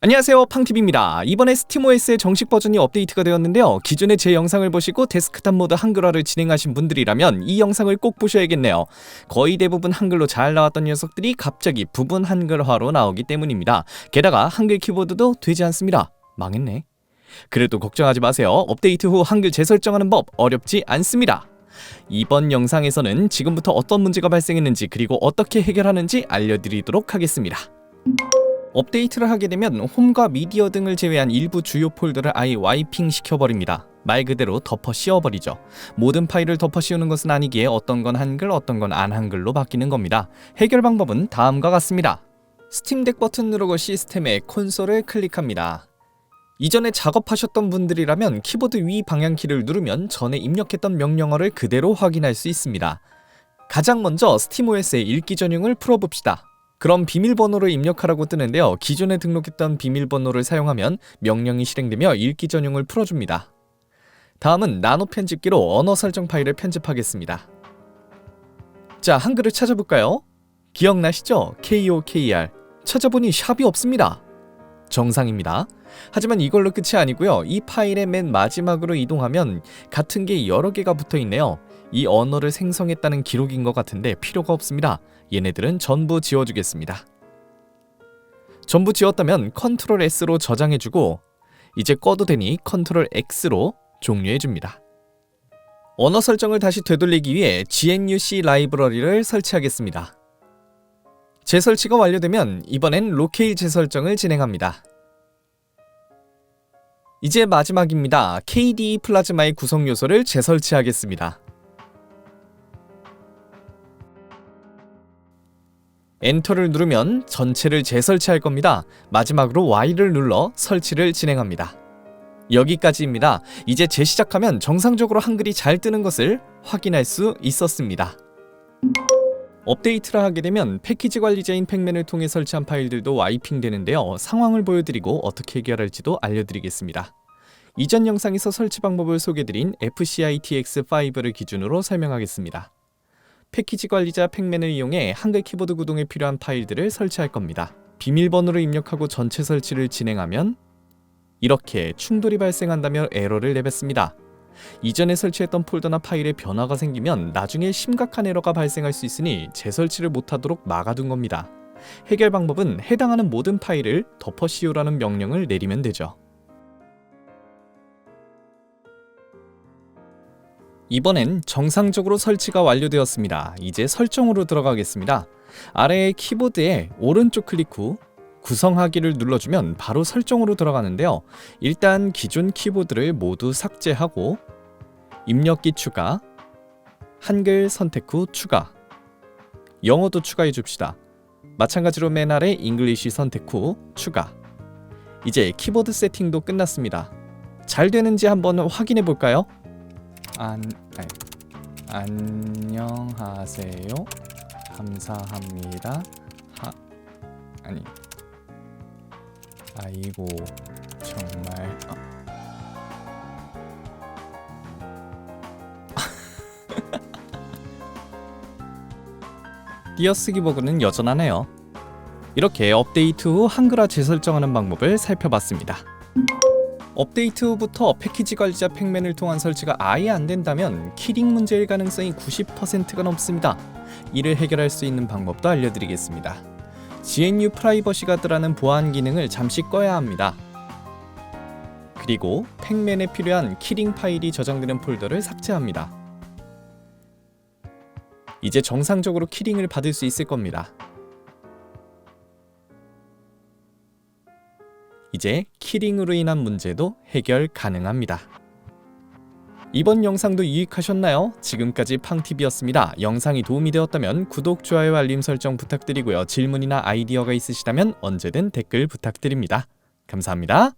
안녕하세요 팡TV입니다. 이번에 스팀OS의 정식 버전이 업데이트가 되었는데요. 기존에 제 영상을 보시고 데스크탑 모드 한글화를 진행하신 분들이라면 이 영상을 꼭 보셔야겠네요. 거의 대부분 한글로 잘 나왔던 녀석들이 갑자기 부분 한글화로 나오기 때문입니다. 게다가 한글 키보드도 되지 않습니다. 망했네. 그래도 걱정하지 마세요. 업데이트 후 한글 재설정하는 법 어렵지 않습니다. 이번 영상에서는 지금부터 어떤 문제가 발생했는지 그리고 어떻게 해결하는지 알려드리도록 하겠습니다. 업데이트를 하게 되면 홈과 미디어 등을 제외한 일부 주요 폴더를 아예 와이핑 시켜버립니다. 말 그대로 덮어 씌워버리죠. 모든 파일을 덮어 씌우는 것은 아니기에 어떤 건 한글, 어떤 건 안 한글로 바뀌는 겁니다. 해결 방법은 다음과 같습니다. 스팀덱 버튼 누르고 시스템의 콘솔을 클릭합니다. 이전에 작업하셨던 분들이라면 키보드 위 방향키를 누르면 전에 입력했던 명령어를 그대로 확인할 수 있습니다. 가장 먼저 스팀OS의 읽기 전용을 풀어봅시다. 그럼 비밀번호를 입력하라고 뜨는데요. 기존에 등록했던 비밀번호를 사용하면 명령이 실행되며 읽기 전용을 풀어줍니다. 다음은 나노 편집기로 언어 설정 파일을 편집하겠습니다. 자, 한글을 찾아볼까요? 기억나시죠? KOKR. 찾아보니 샵이 없습니다. 정상입니다. 하지만 이걸로 끝이 아니고요. 이 파일의 맨 마지막으로 이동하면 같은 게 여러 개가 붙어 있네요. 이 언어를 생성했다는 기록인 것 같은데 필요가 없습니다. 얘네들은 전부 지워주겠습니다. 전부 지웠다면 컨트롤 S로 저장해주고 이제 꺼도 되니 컨트롤 X로 종료해줍니다. 언어 설정을 다시 되돌리기 위해 GNUC 라이브러리를 설치하겠습니다. 재설치가 완료되면 이번엔 로케일 재설정을 진행합니다. 이제 마지막입니다. KDE 플라즈마의 구성 요소를 재설치하겠습니다. 엔터를 누르면 전체를 재설치할 겁니다. 마지막으로 Y를 눌러 설치를 진행합니다. 여기까지입니다. 이제 재시작하면 정상적으로 한글이 잘 뜨는 것을 확인할 수 있었습니다. 업데이트를 하게 되면 패키지 관리자인 팩맨을 통해 설치한 파일들도 와이핑 되는데요. 상황을 보여드리고 어떻게 해결할지도 알려드리겠습니다. 이전 영상에서 설치 방법을 소개드린 FCITX5를 기준으로 설명하겠습니다. 패키지 관리자 팩맨을 이용해 한글 키보드 구동에 필요한 파일들을 설치할 겁니다. 비밀번호를 입력하고 전체 설치를 진행하면 이렇게 충돌이 발생한다며 에러를 내뱉습니다. 이전에 설치했던 폴더나 파일에 변화가 생기면 나중에 심각한 에러가 발생할 수 있으니 재설치를 못하도록 막아둔 겁니다. 해결 방법은 해당하는 모든 파일을 덮어 씌우라는 명령을 내리면 되죠. 이번엔 정상적으로 설치가 완료되었습니다. 이제 설정으로 들어가겠습니다. 아래의 키보드에 오른쪽 클릭 후 구성하기를 눌러주면 바로 설정으로 들어가는데요. 일단 기존 키보드를 모두 삭제하고 입력기 추가, 한글 선택 후 추가, 영어도 추가해 줍시다. 마찬가지로 맨 아래 잉글리시 선택 후 추가. 이제 키보드 세팅도 끝났습니다. 잘 되는지 한번 확인해 볼까요? 안 아니, 안녕하세요. 감사합니다. 하 아니 아이고 정말 어. 띄어쓰기 버그는 여전하네요. 이렇게 업데이트 후 한글화 재설정하는 방법을 살펴봤습니다. 업데이트 후부터 패키지 관리자 팩맨을 통한 설치가 아예 안 된다면 키링 문제일 가능성이 90%가 넘습니다. 이를 해결할 수 있는 방법도 알려드리겠습니다. GNU 프라이버시 가드라는 보안 기능을 잠시 꺼야 합니다. 그리고 팩맨에 필요한 키링 파일이 저장되는 폴더를 삭제합니다. 이제 정상적으로 키링을 받을 수 있을 겁니다. 이제 키링으로 인한 문제도 해결 가능합니다. 이번 영상도 유익하셨나요? 지금까지 팡TV였습니다. 영상이 도움이 되었다면 구독, 좋아요, 알림 설정 부탁드리고요. 질문이나 아이디어가 있으시다면 언제든 댓글 부탁드립니다. 감사합니다.